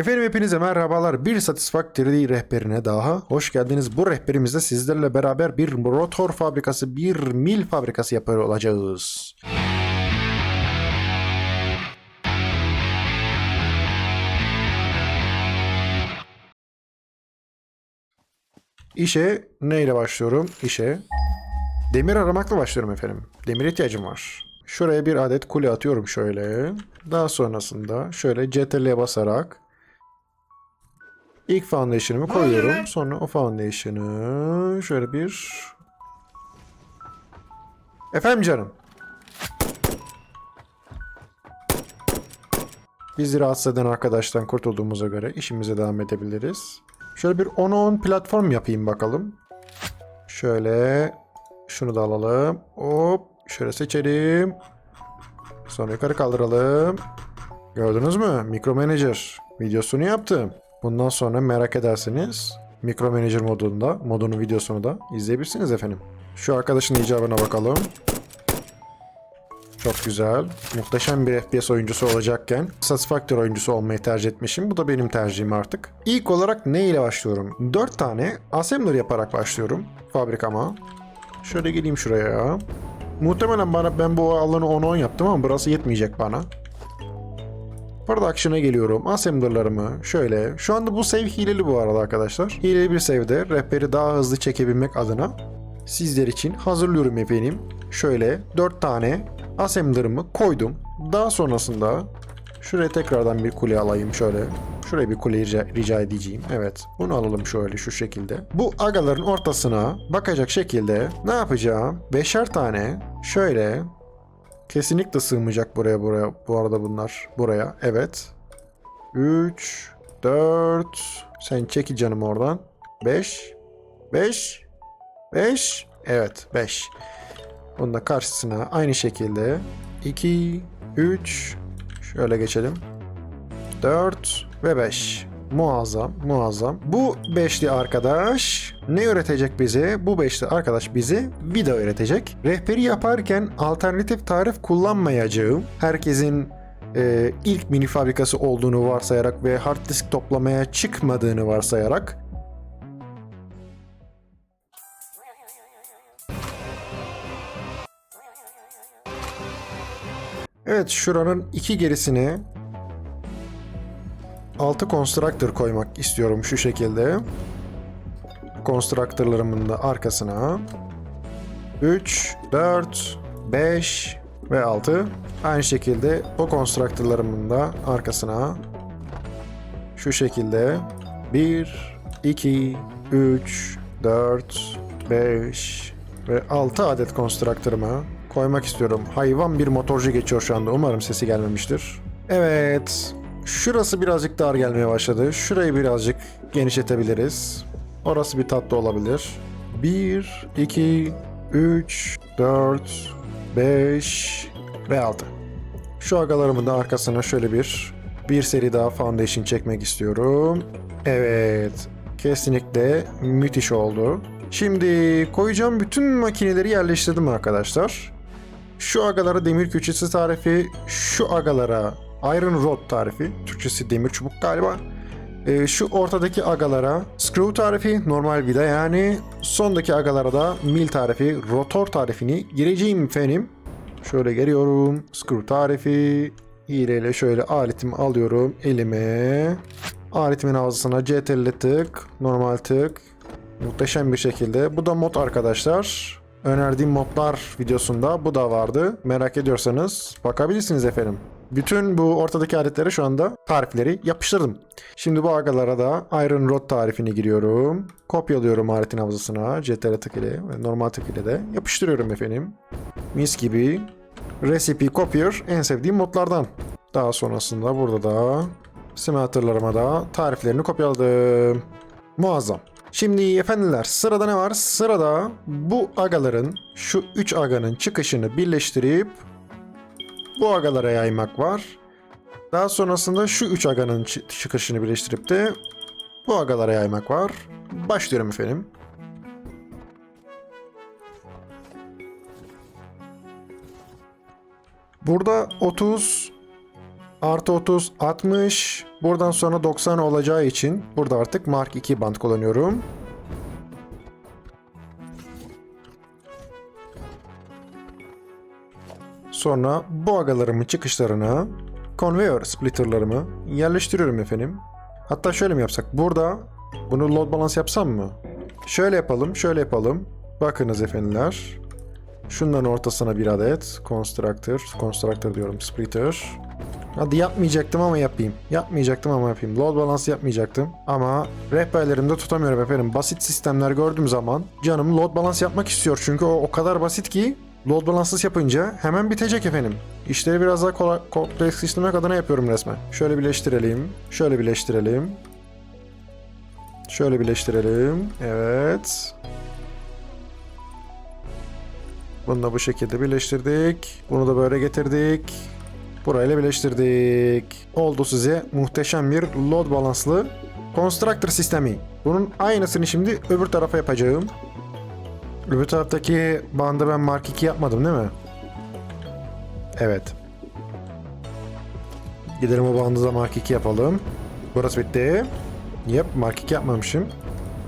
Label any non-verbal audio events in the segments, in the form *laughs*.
Efendim hepinize merhabalar. Bir Satisfactory rehberine daha hoş geldiniz. Bu rehberimizde sizlerle beraber bir rotor fabrikası, bir mil fabrikası yapıyor olacağız. İşe neyle başlıyorum? İşe demir aramakla başlıyorum efendim. Demir ihtiyacım var. Şuraya bir adet kule atıyorum şöyle. Daha sonrasında şöyle CTRL'ye basarak ilk foundation'ımı koyuyorum. Sonra o foundation'ı şöyle bir Efendim canım. Bizi rahatsız eden arkadaştan kurtulduğumuza göre işimize devam edebiliriz. Şöyle bir 10-10 platform yapayım bakalım. Şöyle şunu da alalım. Hop şöyle seçelim. Sonra yukarı kaldıralım. Gördünüz mü? Micro Manager videosunu yaptım. Bundan sonra merak ederseniz Micro Manager modunda, modunun videosunu da izleyebilirsiniz efendim. Şu arkadaşın icabına bakalım. Çok güzel. Muhteşem bir FPS oyuncusu olacakken Satisfactory oyuncusu olmayı tercih etmişim. Bu da benim tercihim artık. İlk olarak ne ile başlıyorum? 4 tane assembler yaparak başlıyorum fabrikama. Şöyle geleyim şuraya. Muhtemelen bana ben bu alanı 10-10 yaptım ama burası yetmeyecek bana. Production'a geliyorum. Assembler'larımı şöyle. Şu anda bu save hileli bu arada arkadaşlar. Hileli bir save'de rehberi daha hızlı çekebilmek adına sizler için hazırlıyorum efendim. Şöyle 4 tane assembler'ımı koydum. Daha sonrasında şuraya tekrardan bir kule alayım şöyle. Şuraya bir kule rica, rica edeceğim. Evet. Bunu alalım şöyle şu şekilde. Bu agaların ortasına bakacak şekilde ne yapacağım? Beşer tane şöyle Kesinlikle sığmayacak buraya buraya. Bu arada bunlar buraya. Evet. 3 4 Sen çekil canım oradan. 5 5 5 Evet 5 Bunun da karşısına aynı şekilde 2 3 Şöyle geçelim. 4 ve 5. Muazzam, muazzam. Bu beşli arkadaş ne öğretecek bize? Bu beşli arkadaş bize vida öğretecek. Rehberi yaparken alternatif tarif kullanmayacağım. Herkesin e, ilk mini fabrikası olduğunu varsayarak ve hard disk toplamaya çıkmadığını varsayarak Evet şuranın iki gerisine 6 constructor koymak istiyorum şu şekilde. Constructor'larımın da arkasına 3, 4, 5 ve 6. Aynı şekilde o constructor'larımın da arkasına şu şekilde 1, 2, 3, 4, 5 ve 6 adet constructor'ıma koymak istiyorum. Hayvan bir motorcu geçiyor şu anda. Umarım sesi gelmemiştir. Evet. Şurası birazcık dar gelmeye başladı. Şurayı birazcık genişletebiliriz. Orası bir tatlı olabilir. 1, 2, 3, 4, 5 ve 6. Şu agalarımın da arkasına şöyle bir bir seri daha foundation çekmek istiyorum. Evet. Kesinlikle müthiş oldu. Şimdi koyacağım bütün makineleri yerleştirdim arkadaşlar. Şu agalara demir küçüsü tarifi, şu agalara Iron Rod tarifi, Türkçesi demir çubuk galiba. Ee, şu ortadaki agalara screw tarifi, normal vida yani. Sondaki agalara da mil tarifi, rotor tarifini gireceğim efendim. Şöyle geliyorum. Screw tarifi. Hileyle şöyle aletimi alıyorum elime. Aletimin ağzısına CTRL tık, normal tık. Muhteşem bir şekilde. Bu da mod arkadaşlar. Önerdiğim modlar videosunda bu da vardı. Merak ediyorsanız bakabilirsiniz efendim. Bütün bu ortadaki aletlere şu anda tarifleri yapıştırdım. Şimdi bu agalara da Iron Rod tarifini giriyorum. Kopyalıyorum aletin havzasına. CTRL tık ile ve normal tık ile de yapıştırıyorum efendim. Mis gibi. Recipe Copier en sevdiğim modlardan. Daha sonrasında burada da smelterlarıma da tariflerini kopyaladım. Muazzam. Şimdi efendiler sırada ne var? Sırada bu agaların şu 3 aganın çıkışını birleştirip bu agalara yaymak var. Daha sonrasında şu 3 aganın çı- çıkışını birleştirip de bu agalara yaymak var. Başlıyorum efendim. Burada 30 Artı 30, 60. Buradan sonra 90 olacağı için burada artık Mark 2 band kullanıyorum. Sonra bu agalarımın çıkışlarına conveyor splitterlarımı yerleştiriyorum efendim. Hatta şöyle mi yapsak? Burada bunu load balance yapsam mı? Şöyle yapalım, şöyle yapalım. Bakınız efendiler. Şundan ortasına bir adet constructor, constructor diyorum splitter. Hadi yapmayacaktım ama yapayım. Yapmayacaktım ama yapayım. Load balance yapmayacaktım. Ama rehberlerimde tutamıyorum efendim. Basit sistemler gördüğüm zaman canım load balance yapmak istiyor. Çünkü o o kadar basit ki load balance'sız yapınca hemen bitecek efendim. İşleri biraz daha kolay, kompleksleştirmek adına yapıyorum resmen. Şöyle birleştirelim. Şöyle birleştirelim. Şöyle birleştirelim. Evet. Bunu da bu şekilde birleştirdik. Bunu da böyle getirdik. Burayla birleştirdik. Oldu size muhteşem bir load balanslı constructor sistemi. Bunun aynısını şimdi öbür tarafa yapacağım. Öbür taraftaki bandı ben Mark 2 yapmadım değil mi? Evet. Gidelim o bandı da Mark 2 yapalım. Burası bitti. Yep Mark 2 yapmamışım.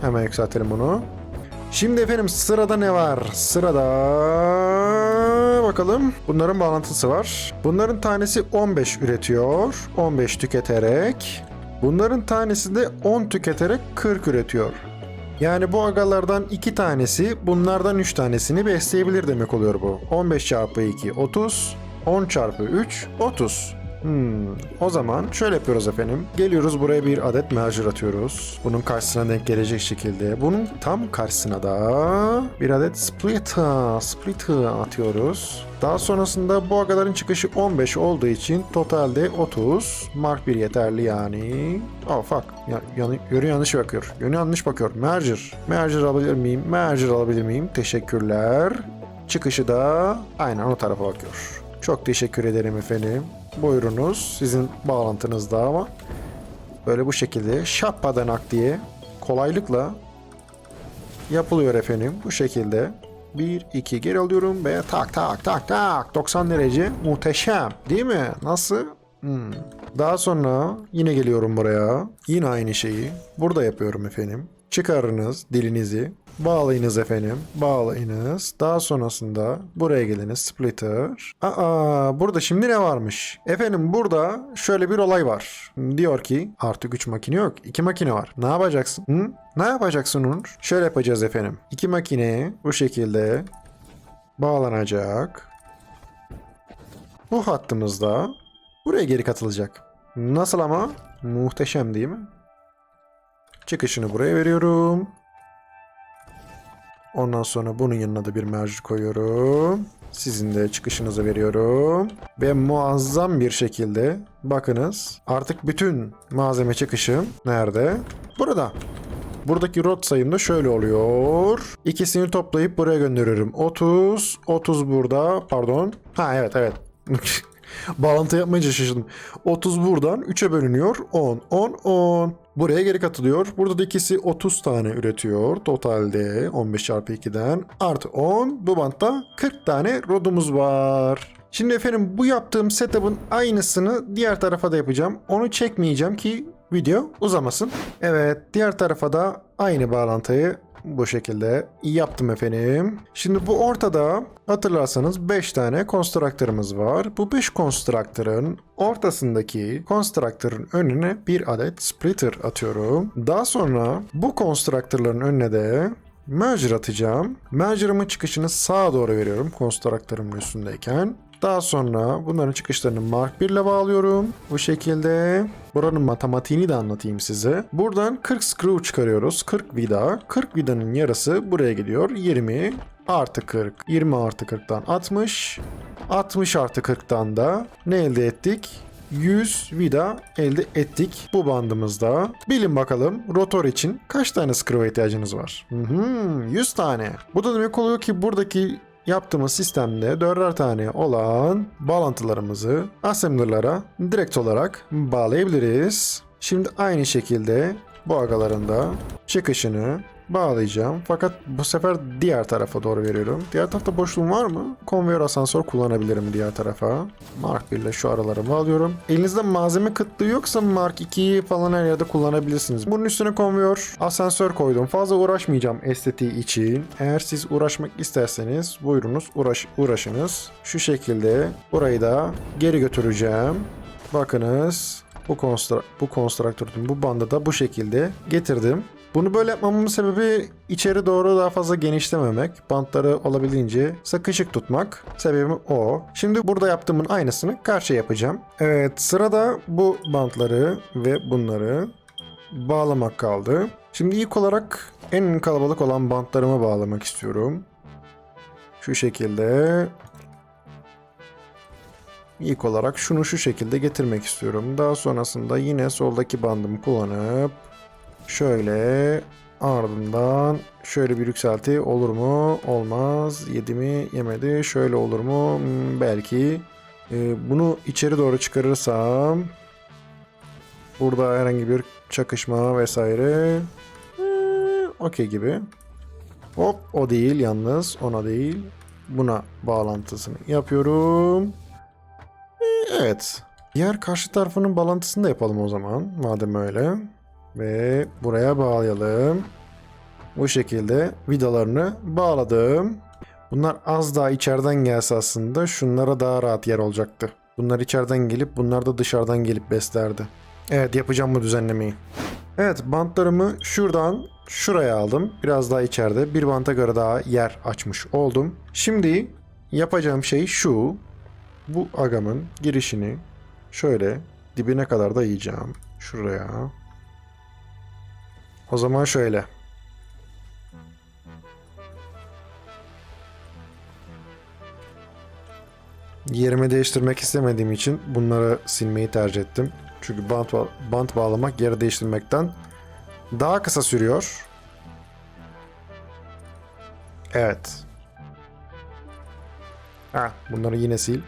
Hemen yükseltelim bunu. Şimdi efendim sırada ne var? Sırada bakalım. Bunların bağlantısı var. Bunların tanesi 15 üretiyor. 15 tüketerek. Bunların tanesi de 10 tüketerek 40 üretiyor. Yani bu agalardan 2 tanesi bunlardan 3 tanesini besleyebilir demek oluyor bu. 15 çarpı 2 30. 10 çarpı 3 30. Hmm, o zaman şöyle yapıyoruz efendim. Geliyoruz buraya bir adet merger atıyoruz. Bunun karşısına denk gelecek şekilde. Bunun tam karşısına da bir adet splitter, splitter atıyoruz. Daha sonrasında bu agaların çıkışı 15 olduğu için totalde 30. Mark 1 yeterli yani. Oh fuck. Ya, yanı, yönü yanlış bakıyor. Yönü yanlış bakıyor. Merger. Merger alabilir miyim? Merger alabilir miyim? Teşekkürler. Çıkışı da aynen o tarafa bakıyor. Çok teşekkür ederim efendim. Buyurunuz. Sizin bağlantınızda ama böyle bu şekilde şapadanak diye kolaylıkla yapılıyor efendim. Bu şekilde 1 2 geri alıyorum ve tak tak tak tak 90 derece muhteşem değil mi? Nasıl? Hmm. Daha sonra yine geliyorum buraya. Yine aynı şeyi burada yapıyorum efendim. Çıkarınız dilinizi. Bağlayınız efendim. Bağlayınız. Daha sonrasında buraya geliniz. Splitter. Aa burada şimdi ne varmış? Efendim burada şöyle bir olay var. Diyor ki artık 3 makine yok. 2 makine var. Ne yapacaksın? Hı? Ne yapacaksın Onur? Şöyle yapacağız efendim. 2 makine bu şekilde bağlanacak. Bu hattımızda buraya geri katılacak. Nasıl ama? Muhteşem değil mi? Çıkışını buraya veriyorum. Ondan sonra bunun yanına da bir merger koyuyorum. Sizin de çıkışınızı veriyorum. Ve muazzam bir şekilde bakınız artık bütün malzeme çıkışım nerede? Burada. Buradaki rot sayım da şöyle oluyor. İkisini toplayıp buraya gönderiyorum. 30, 30 burada. Pardon. Ha evet evet. *laughs* Bağlantı yapmayınca şaşırdım. 30 buradan 3'e bölünüyor. 10, 10, 10. Buraya geri katılıyor. Burada da ikisi 30 tane üretiyor. Totalde 15 çarpı 2'den artı 10. Bu bantta 40 tane rodumuz var. Şimdi efendim bu yaptığım setup'ın aynısını diğer tarafa da yapacağım. Onu çekmeyeceğim ki video uzamasın. Evet diğer tarafa da aynı bağlantıyı bu şekilde yaptım efendim. Şimdi bu ortada hatırlarsanız 5 tane constructor'ımız var. Bu 5 constructor'ın ortasındaki constructor'ın önüne bir adet splitter atıyorum. Daha sonra bu constructor'ların önüne de merger atacağım. Merger'ımın çıkışını sağa doğru veriyorum constructor'ımın üstündeyken. Daha sonra bunların çıkışlarını Mark 1 ile bağlıyorum. Bu şekilde. Buranın matematiğini de anlatayım size. Buradan 40 screw çıkarıyoruz. 40 vida. 40 vidanın yarısı buraya gidiyor. 20 artı 40. 20 artı 40'tan 60. 60 artı 40'tan da ne elde ettik? 100 vida elde ettik bu bandımızda. Bilin bakalım rotor için kaç tane screw'a ihtiyacınız var? Hı hı, 100 tane. Bu da demek oluyor ki buradaki yaptığımız sistemde dörder tane olan bağlantılarımızı assembler'lara direkt olarak bağlayabiliriz. Şimdi aynı şekilde bu agaların da çıkışını bağlayacağım. Fakat bu sefer diğer tarafa doğru veriyorum. Diğer tarafta boşluğum var mı? Konveyör asansör kullanabilirim diğer tarafa. Mark 1 ile şu araları bağlıyorum. Elinizde malzeme kıtlığı yoksa Mark 2'yi falan her yerde kullanabilirsiniz. Bunun üstüne konveyör asansör koydum. Fazla uğraşmayacağım estetiği için. Eğer siz uğraşmak isterseniz buyurunuz uğraş, uğraşınız. Şu şekilde burayı da geri götüreceğim. Bakınız bu, konstra bu konstruktörün bu bandı da bu şekilde getirdim. Bunu böyle yapmamın sebebi içeri doğru daha fazla genişlememek, bantları olabildiğince sıkışık tutmak. Sebebim o. Şimdi burada yaptığımın aynısını karşı yapacağım. Evet sırada bu bantları ve bunları bağlamak kaldı. Şimdi ilk olarak en kalabalık olan bantlarımı bağlamak istiyorum. Şu şekilde İlk olarak şunu şu şekilde getirmek istiyorum. Daha sonrasında yine soldaki bandımı kullanıp şöyle ardından şöyle bir yükselti olur mu? Olmaz. Yedi mi? Yemedi. Şöyle olur mu? Hmm, belki. Ee, bunu içeri doğru çıkarırsam burada herhangi bir çakışma vesaire ee, okey gibi. Hop o değil yalnız ona değil. Buna bağlantısını yapıyorum. Evet. Diğer karşı tarafının bağlantısını da yapalım o zaman. Madem öyle. Ve buraya bağlayalım. Bu şekilde vidalarını bağladım. Bunlar az daha içeriden gelse aslında şunlara daha rahat yer olacaktı. Bunlar içeriden gelip bunlar da dışarıdan gelip beslerdi. Evet yapacağım bu düzenlemeyi. Evet bantlarımı şuradan şuraya aldım. Biraz daha içeride. Bir banta göre daha yer açmış oldum. Şimdi yapacağım şey şu bu agamın girişini şöyle dibine kadar da yiyeceğim. Şuraya. O zaman şöyle. Yerimi değiştirmek istemediğim için bunları silmeyi tercih ettim. Çünkü bant, ba- bant bağlamak yeri değiştirmekten daha kısa sürüyor. Evet. Ha, bunları yine sil.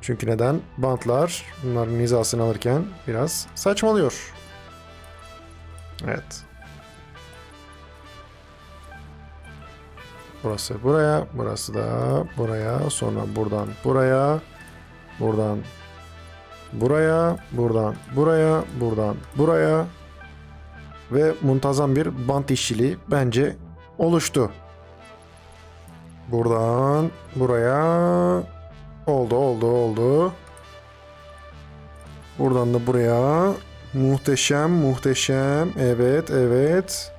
Çünkü neden? Bantlar bunların hizasını alırken biraz saçmalıyor. Evet. Burası buraya, burası da buraya, sonra buradan buraya, buradan buraya, buradan buraya, buradan buraya ve muntazam bir bant işçiliği bence oluştu. Buradan buraya oldu oldu oldu. Buradan da buraya muhteşem muhteşem evet evet.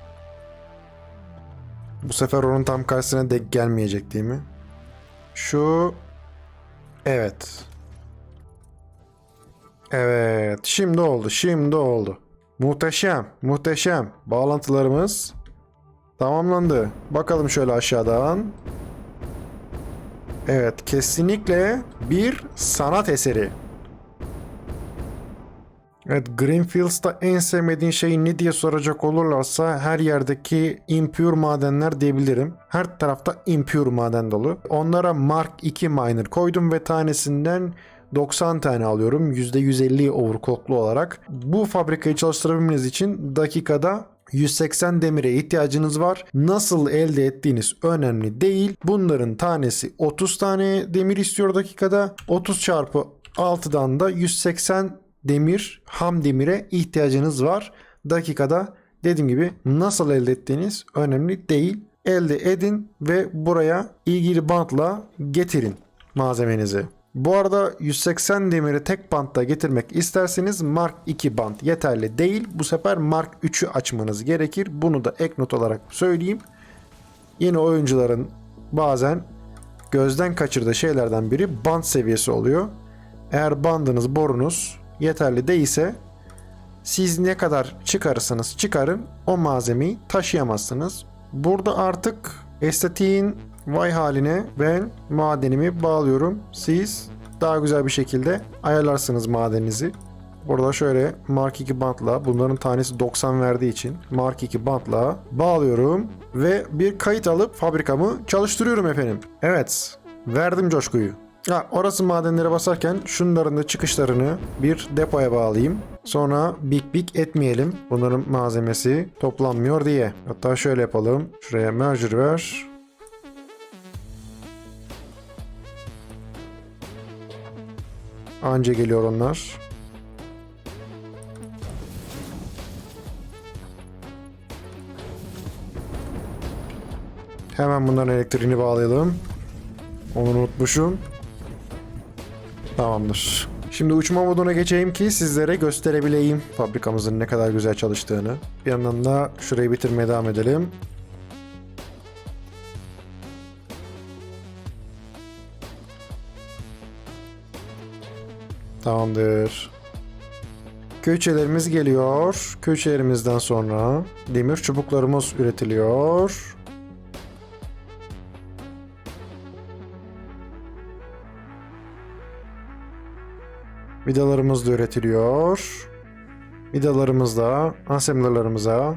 Bu sefer onun tam karşısına denk gelmeyecek değil mi? Şu evet. Evet şimdi oldu şimdi oldu. Muhteşem muhteşem bağlantılarımız tamamlandı. Bakalım şöyle aşağıdan. Evet, kesinlikle bir sanat eseri. Evet, Greenfields'ta en sevmediğin şey ne diye soracak olurlarsa her yerdeki impure madenler diyebilirim. Her tarafta impure maden dolu. Onlara Mark II miner koydum ve tanesinden 90 tane alıyorum. %150 overclocklu olarak. Bu fabrikayı çalıştırabilmeniz için dakikada 180 demire ihtiyacınız var. Nasıl elde ettiğiniz önemli değil. Bunların tanesi 30 tane demir istiyor dakikada. 30 çarpı 6'dan da 180 demir, ham demire ihtiyacınız var dakikada. Dediğim gibi nasıl elde ettiğiniz önemli değil. Elde edin ve buraya ilgili bantla getirin malzemenizi. Bu arada 180 demiri tek bantta getirmek isterseniz Mark 2 bant yeterli değil. Bu sefer Mark 3'ü açmanız gerekir. Bunu da ek not olarak söyleyeyim. Yeni oyuncuların bazen gözden kaçırdığı şeylerden biri band seviyesi oluyor. Eğer bandınız, borunuz yeterli değilse siz ne kadar çıkarırsanız çıkarın o malzemeyi taşıyamazsınız. Burada artık estetiğin vay haline ben madenimi bağlıyorum. Siz daha güzel bir şekilde ayarlarsınız madeninizi. Burada şöyle Mark 2 bantla bunların tanesi 90 verdiği için Mark 2 bantla bağlıyorum ve bir kayıt alıp fabrikamı çalıştırıyorum efendim. Evet verdim coşkuyu. Ha, orası madenlere basarken şunların da çıkışlarını bir depoya bağlayayım. Sonra bik bik etmeyelim. Bunların malzemesi toplanmıyor diye. Hatta şöyle yapalım. Şuraya merger ver. Anca geliyor onlar. Hemen bunların elektriğini bağlayalım. Onu unutmuşum. Tamamdır. Şimdi uçma moduna geçeyim ki sizlere gösterebileyim fabrikamızın ne kadar güzel çalıştığını. Bir yandan da şurayı bitirmeye devam edelim. Tamamdır. Köçelerimiz geliyor. Köçelerimizden sonra demir çubuklarımız üretiliyor. Vidalarımız da üretiliyor. Vidalarımız da assemblerlarımıza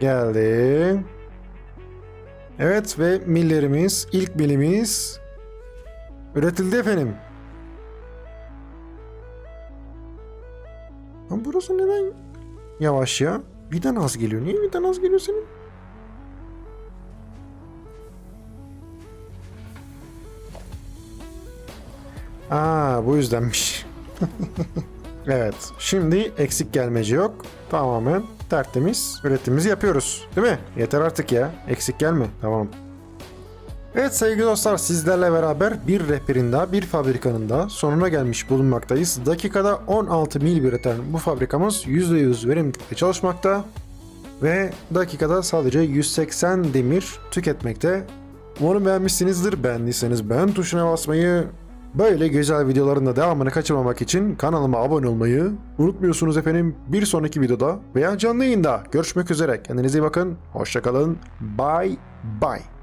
geldi. Evet ve millerimiz, ilk milimiz üretildi efendim. Lan burası neden yavaş ya? Birden az geliyor. Niye birden az geliyor senin? Aa bu yüzdenmiş. *laughs* evet. Şimdi eksik gelmeci yok. Tamamen tertemiz üretimimizi yapıyoruz. Değil mi? Yeter artık ya. Eksik gelme. Tamam. Evet sevgili dostlar sizlerle beraber bir rehberin daha bir fabrikanın da sonuna gelmiş bulunmaktayız. Dakikada 16 mil üreten bu fabrikamız %100 verimlilikte çalışmakta ve dakikada sadece 180 demir tüketmekte. Umarım beğenmişsinizdir. Beğendiyseniz beğen tuşuna basmayı, böyle güzel videoların da devamını kaçırmamak için kanalıma abone olmayı unutmuyorsunuz efendim. Bir sonraki videoda veya canlı yayında görüşmek üzere. Kendinize iyi bakın. Hoşçakalın. Bye bye.